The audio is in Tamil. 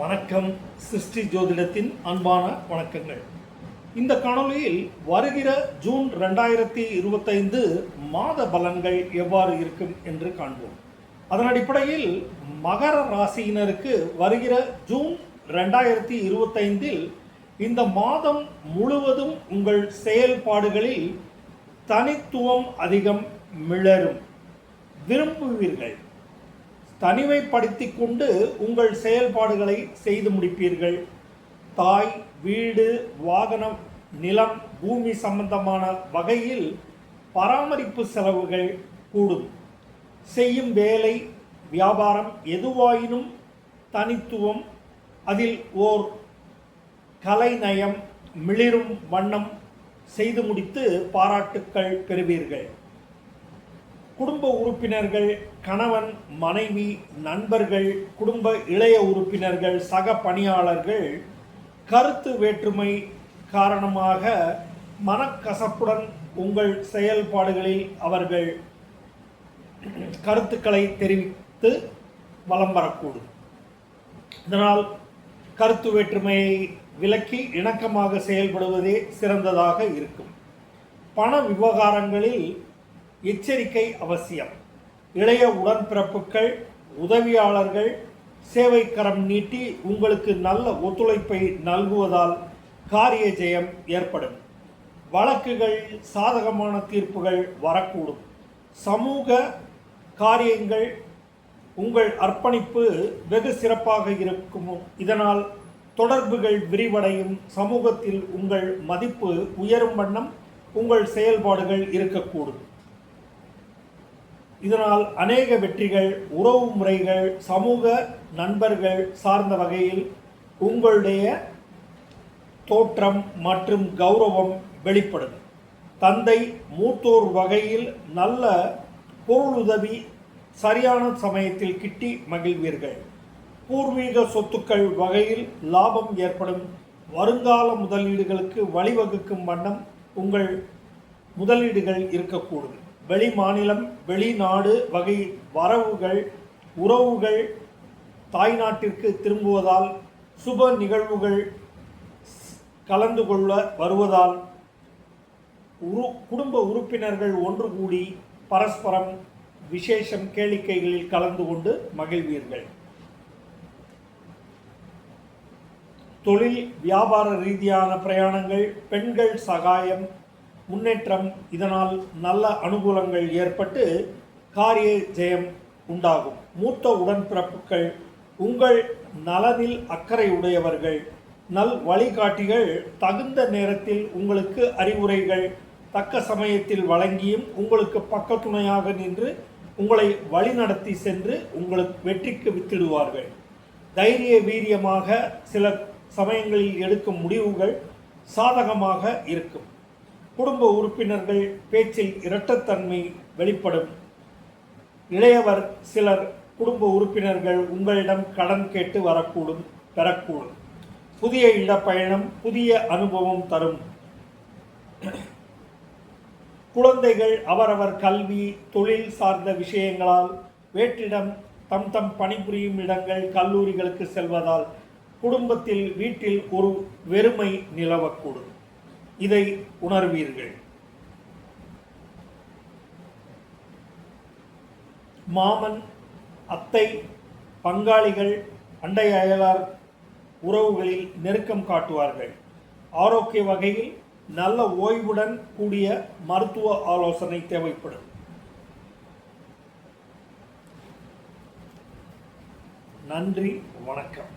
வணக்கம் சிருஷ்டி ஜோதிடத்தின் அன்பான வணக்கங்கள். இந்த காணொலியில் வருகிற ஜூன் ரெண்டாயிரத்தி இருபத்தைந்து மாத பலன்கள் எவ்வாறு இருக்கும் என்று காண்போம். அதன் அடிப்படையில் மகர ராசியினருக்கு வருகிற ஜூன் ரெண்டாயிரத்தி இருபத்தைந்தில் இந்த மாதம் முழுவதும் உங்கள் செயல்பாடுகளில் தனித்துவம் அதிகம் மிளரும். விரும்புவீர்கள். தனிமைப்படுத்திக் கொண்டு உங்கள் செயல்பாடுகளை செய்து முடிப்பீர்கள். தாய் வீடு வாகனம் நிலம் பூமி சம்பந்தமான வகையில் பராமரிப்பு செலவுகள் கூடும். செய்யும் வேலை வியாபாரம் எதுவாயினும் தனித்துவம் அதில் ஓர் கலைநயம் மிளிரும் வண்ணம் செய்து முடித்து பாராட்டுக்கள் பெறுவீர்கள். குடும்ப உறுப்பினர்கள் கணவன் மனைவி நண்பர்கள் குடும்ப இளைய உறுப்பினர்கள் சக பணியாளர்கள் கருத்து வேற்றுமை காரணமாக மனக்கசப்புடன் உங்கள் செயல்பாடுகளில் அவர்கள் கருத்துக்களை தெரிவித்து வலம் வரக்கூடும். இதனால் கருத்து வேற்றுமையை விலக்கி இணக்கமாக செயல்படுவதே சிறந்ததாக இருக்கும். பண விவகாரங்களில் எச்சரிக்கை அவசியம். இளைய உடன்பிறப்புகள் உதவியாளர்கள் சேவைக்கரம் நீட்டி உங்களுக்கு நல்ல ஒத்துழைப்பை நல்குவதால் காரிய ஜெயம் ஏற்படும். வழக்குகள் சாதகமான தீர்ப்புகள் வரக்கூடும். சமூக காரியங்கள் உங்கள் அர்ப்பணிப்பு வெகு சிறப்பாக இருக்கும்? இதனால் தொடர்புகள் விரிவடையும். சமூகத்தில் உங்கள் மதிப்பு உயரும் வண்ணம் உங்கள் செயல்பாடுகள் இருக்கக்கூடும். இதனால் அநேக வெற்றிகள் உறவு முறைகள் சமூக நண்பர்கள் சார்ந்த வகையில் உங்களுடைய தோற்றம் மற்றும் கௌரவம் வெளிப்படும். தந்தை மூத்தோர் வகையில் நல்ல பொருளுதவி சரியான சமயத்தில் கிட்டி மகிழ்வீர்கள். பூர்வீக சொத்துக்கள் வகையில் லாபம் ஏற்படும். வருங்கால முதலீடுகளுக்கு வழிவகுக்கும் வண்ணம் உங்கள் முதலீடுகள் இருக்கக்கூடும் வெளி மாநிலம் வெளிநாடு வகை வரவுகள் உறவுகள் தாய்நாட்டிற்கு திரும்புவதால் சுப நிகழ்வுகள் கலந்து கொள்ள வருவதால் உரு குடும்ப உறுப்பினர்கள் ஒன்று கூடி பரஸ்பரம் விசேஷம் கேளிக்கைகளில் கலந்து கொண்டு மகிழ்வீர்கள். தொழில் வியாபார ரீதியான பிரயாணங்கள் பெண்கள் சகாயம் முன்னேற்றம் இதனால் நல்ல அனுகூலங்கள் ஏற்பட்டு காரிய ஜெயம் உண்டாகும். மூத்த உடன்பிறப்புகள் உங்கள் நலனில் அக்கறை உடையவர்கள் நல் வழிகாட்டிகள் தகுந்த நேரத்தில் உங்களுக்கு அறிவுரைகள் தக்க சமயத்தில் வழங்கியும் உங்களுக்கு பக்கத்துணையாக நின்று உங்களை வழிநடத்தி சென்று உங்களுக்கு வெற்றிக்கு வித்திடுவார்கள். தைரிய வீரியமாக சில சமயங்களில் எடுக்கும் முடிவுகள் சாதகமாக இருக்கும். குடும்ப உறுப்பினர்கள் பேச்சில் இரட்டத்தன்மை வெளிப்படும். இளையவர் சிலர் குடும்ப உறுப்பினர்கள் உங்களிடம் கடன் கேட்டு வரக்கூடும் பெறக்கூடும். புதிய இடப்பயணம் புதிய அனுபவம் தரும். குழந்தைகள் அவரவர் கல்வி தொழில் சார்ந்த விஷயங்களால் வேற்றிடம் தம் தம் பணிபுரியும் இடங்கள் கல்லூரிகளுக்கு செல்வதால் குடும்பத்தில் வீட்டில் ஒரு வெறுமை நிலவக்கூடும். இதை உணர்வீர்கள். மாமன் அத்தை பங்காளிகள் அண்டை அயலார் உறவுகளில் நெருக்கம் காட்டுவார்கள். ஆரோக்கிய வகையில் நல்ல ஓய்வுடன் கூடிய மருத்துவ ஆலோசனை தேவைப்படும். நன்றி வணக்கம்.